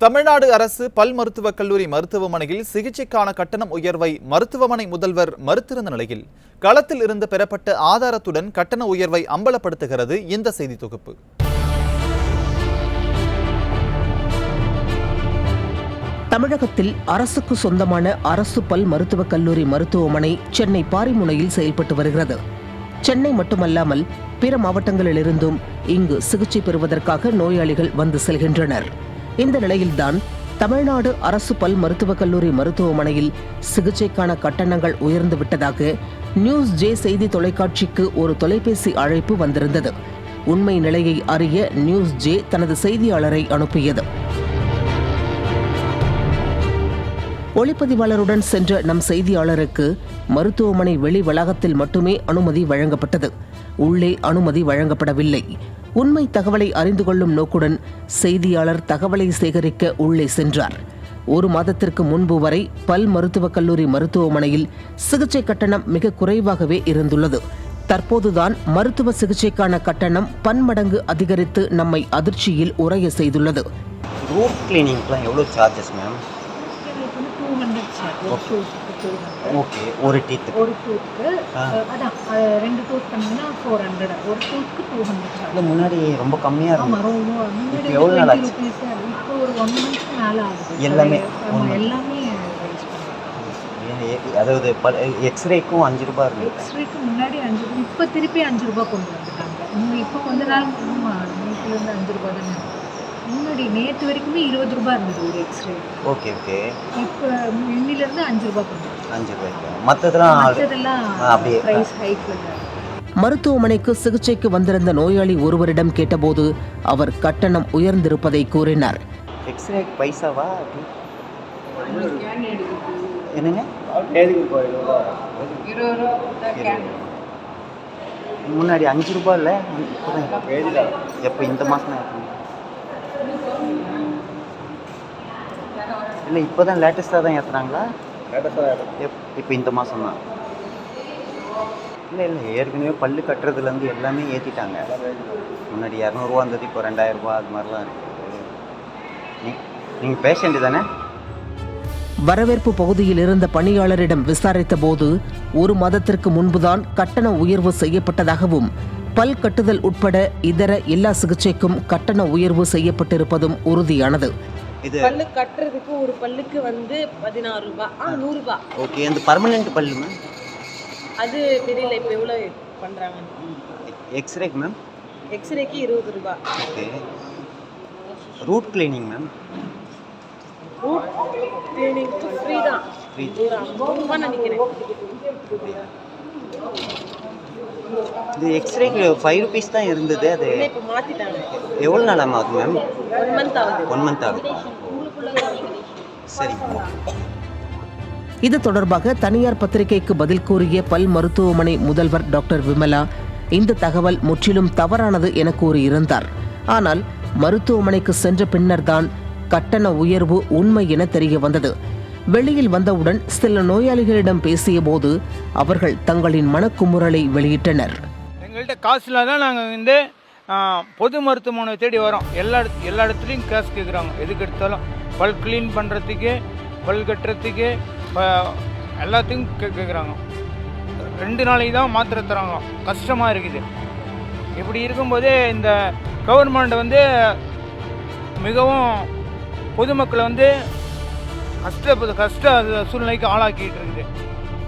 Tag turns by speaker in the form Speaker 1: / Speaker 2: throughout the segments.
Speaker 1: தமிழ்நாடு அரசு பல் மருத்துவக் கல்லூரி மருத்துவமனையில் சிகிச்சைக்கான கட்டணம் உயர்வை மருத்துவமனை முதல்வர் மறுத்திருந்த நிலையில் களத்தில் இருந்து பெறப்பட்ட ஆதாரத்துடன் கட்டண உயர்வை அம்பலப்படுத்துகிறது இந்த செய்தி தொகுப்பு.
Speaker 2: தமிழகத்தில் அரசுக்கு சொந்தமான அரசு பல் மருத்துவக் கல்லூரி மருத்துவமனை சென்னை பாரிமுனையில் செயல்பட்டு வருகிறது. சென்னை மட்டுமல்லாமல் பிற மாவட்டங்களிலிருந்தும் இங்கு சிகிச்சை பெறுவதற்காக நோயாளிகள் வந்து செல்கின்றனர். இந்த நிலையில்தான் தமிழ்நாடு அரசு பல் மருத்துவக் கல்லூரி மருத்துவமனையில் சிகிச்சைக்கான கட்டணங்கள் உயர்ந்து விட்டதாக நியூஸ் ஜே செய்தி தொலைக்காட்சிக்கு ஒரு தொலைபேசி அழைப்பு வந்திருந்தது. உண்மை நிலையை அறிய நியூஸ் ஜே தனது செய்தியாளரை அனுப்பியது. ஒளிப்பதிவாளருடன் சென்ற நம் செய்தியாளருக்கு மருத்துவமனை வெளி வளாகத்தில் மட்டுமே அனுமதி வழங்கப்பட்டது. உள்ளே அனுமதி வழங்கப்படவில்லை. உண்மை தகவலை அறிந்து கொள்ளும் நோக்குடன் செய்தியாளர் தகவலை சேகரிக்க உள்ளே சென்றார். ஒரு மாதத்திற்கு முன்பு வரை பல் மருத்துவக் கல்லூரி மருத்துவமனையில் சிகிச்சை கட்டணம் மிக குறைவாகவே இருந்துள்ளது. தற்போதுதான் மருத்துவ சிகிச்சைக்கான கட்டணம் பன்மடங்கு அதிகரித்து நம்மை அதிர்ச்சியில் உறைய செய்துள்ளது.
Speaker 3: ரூட் கிளீனிங்க்குலாம் எவ்வளோ சார்ஜஸ் மேம்
Speaker 4: டூ
Speaker 3: ஓகே ஒரு டீத்துக்கு
Speaker 4: ஒரு டூத்துக்கு. அதான் ரெண்டு டூத் பண்ணீங்கன்னா ஃபோர் ஹண்ட்ரட் ஒரு டூத்துக்கு டூ ஹண்ட்ரட்
Speaker 3: இல்லை முன்னாடி ரொம்ப கம்மியாக
Speaker 4: ஆமாம்
Speaker 3: இருந்தது.
Speaker 4: ரொம்ப. முன்னாடி
Speaker 3: இப்போ எவ்வளோ நாள் ஆச்சு?
Speaker 4: இப்போ ஒரு ஒன் மந்த்க்கு மேலே ஆகுது.
Speaker 3: எல்லாமே
Speaker 4: ஆமாம். எல்லாமே
Speaker 3: அதாவது எக்ஸ்ரேக்கும் அஞ்சு ரூபாய் இருந்தது.
Speaker 4: எக்ஸ்ரேக்கு முன்னாடி அஞ்சு ரூபா இப்போ திருப்பி அஞ்சு ரூபா கொண்டு வந்துட்டாங்க. இப்போ கொஞ்ச நாள் ஆமாம் அஞ்சு ரூபா தானே இருக்கு. முன்னாடி நேற்று வரைக்குமே இருபது ரூபா இருந்தது ஒரு எக்ஸ்ரே
Speaker 3: ஓகே ஓகே.
Speaker 4: இப்போ இன்னிலேருந்து அஞ்சு ரூபா கொண்டு வந்துட்டாங்க.
Speaker 3: அஞ்சு ரூபாய்க்கு. மற்றதெல்லாம்
Speaker 4: மற்றதெல்லாம்
Speaker 3: அப்படியே.
Speaker 4: ப்ரைஸ் ஹைக்கில்
Speaker 2: மருத்துவமனைக்கு சிகிச்சைக்கு வந்திருந்த நோயாளி ஒருவரிடம் கேட்டபோது அவர் கட்டணம் உயர்ந்திருப்பதை கூறினார்.
Speaker 3: எக்ஸ்ரே பைசாவா? அப்படி? என்னங்க? முன்னாடி அஞ்சு ரூபாய் இல்லை? எப்போ இந்த மாதம் இல்லை இப்போ தான் லேட்டஸ்ட்டாக தான் ஏற்றுறாங்களா இப்போ இந்த மாதம் தான். இல்லை இல்லை ஏற்கனவே பல்லு கட்டுறதுலேருந்து எல்லாமே ஏற்றிட்டாங்க முன்னாடி இரநூறுவா இருந்தது இப்போ ரெண்டாயிரரூபா அது மாதிரிலாம் இருக்குது நீங்கள் பேஷண்ட்டு தானே?
Speaker 2: வரவேற்பு பகுதியில் இருந்த பணியாளரிடம் விசாரித்த போது ஒரு மாதத்திற்கு முன்புதான் கட்டண உயர்வு செய்யப்பட்டதாகவும் பல் கட்டுதல் உட்பட இதர எல்லா சிகிச்சைக்கும் கட்டண உயர்வு செய்யப்பட்டிருப்பதும் உறுதியானது.
Speaker 3: இது
Speaker 5: பல்லு கட்டுறதுக்கு ஒரு பல்லுக்கு வந்து பதினாறு ரூபாய் ஆ நூறுரூபா
Speaker 3: ஓகே அந்த பர்மனெண்ட் பல்லு மேம்?
Speaker 5: அது தெரியல இப்போ எவ்வளோ பண்ணுறாங்க
Speaker 3: எக்ஸ்ரேக்கு மேம்?
Speaker 5: எக்ஸ்ரேக்கு இருபது ரூபாய்
Speaker 3: okay. Root cleaning ma'am?
Speaker 5: Root cleaning free தான். ரூபாய் நினைக்கிறேன்
Speaker 3: இது எக்ஸ்ரேக்கு ஃபைவ் ருபீஸ் தான் இருந்தது அது எவ்வளோ நாள் ஆகுது மேம்
Speaker 5: ஒன் மந்த் ஆகுது.
Speaker 3: சரி.
Speaker 2: இது தொடர்பாக தனியார் பத்திரிகைக்கு பதில் கூறிய பல் மருத்துவமனை முதல்வர் டாக்டர் விமலா இந்த தகவல் முற்றிலும் தவறானது என கூறியிருந்தார். ஆனால் மருத்துவமனைக்கு சென்ற பின்னர்தான் கட்டண உயர்வு உண்மை என தெரிய வந்தது. வெளியில் வந்தவுடன் சில நோயாளிகளிடம் பேசியபோது அவர்கள் தங்களின் மனக்குமுறலை வெளியிட்டனர்.
Speaker 6: எங்கள்கிட்ட காசு இல்லாத நாங்கள் வந்து பொது மருத்துவமனை தேடி வரோம். எல்லா இடத்து எல்லா இடத்துலையும் காசு கேட்குறாங்க எதுக்கு எடுத்தாலும். பல் க்ளீன் பண்ணுறதுக்கு பல் கட்டுறதுக்கு ப- எல்லாத்துக்கும் கே கேட்குறாங்க ரெண்டு நாளைக்கு தான் மாத்திரை தராங்க. கஷ்டமாக இருக்குது. இப்படி இருக்கும்போது இந்த கவர்மெண்ட் வந்து மிகவும் பொதுமக்களை வந்து கஷ்ட கஷ்ட சூழ்நிலைக்கு ஆளாக்கிட்டு இருக்குது.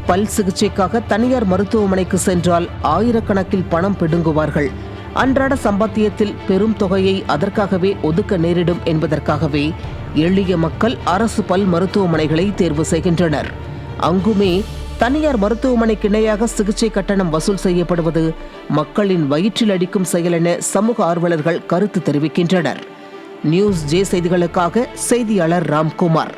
Speaker 2: பல் சிகிச்சைக்காக தனியார் மருத்துவமனைக்கு சென்றால் ஆயிரக்கணக்கில் பணம் பிடுங்குவார்கள். அன்றாட சம்பாத்தியத்தில் பெரும் தொகையை அதற்காகவே ஒதுக்க நேரிடும் என்பதற்காகவே எளிய மக்கள் அரசு பல் மருத்துவமனைகளை தேர்வு செய்கின்றனர். அங்குமே தனியார் மருத்துவமனைக்கு இணையாக சிகிச்சை கட்டணம் வசூல் செய்யப்படுவது மக்களின் வயிற்றில் அடிக்கும் செயல் என சமூக ஆர்வலர்கள் கருத்து தெரிவிக்கின்றனர். நியூஸ் ஜே செய்திகளுக்காக செய்தியாளர் ராம்குமார்.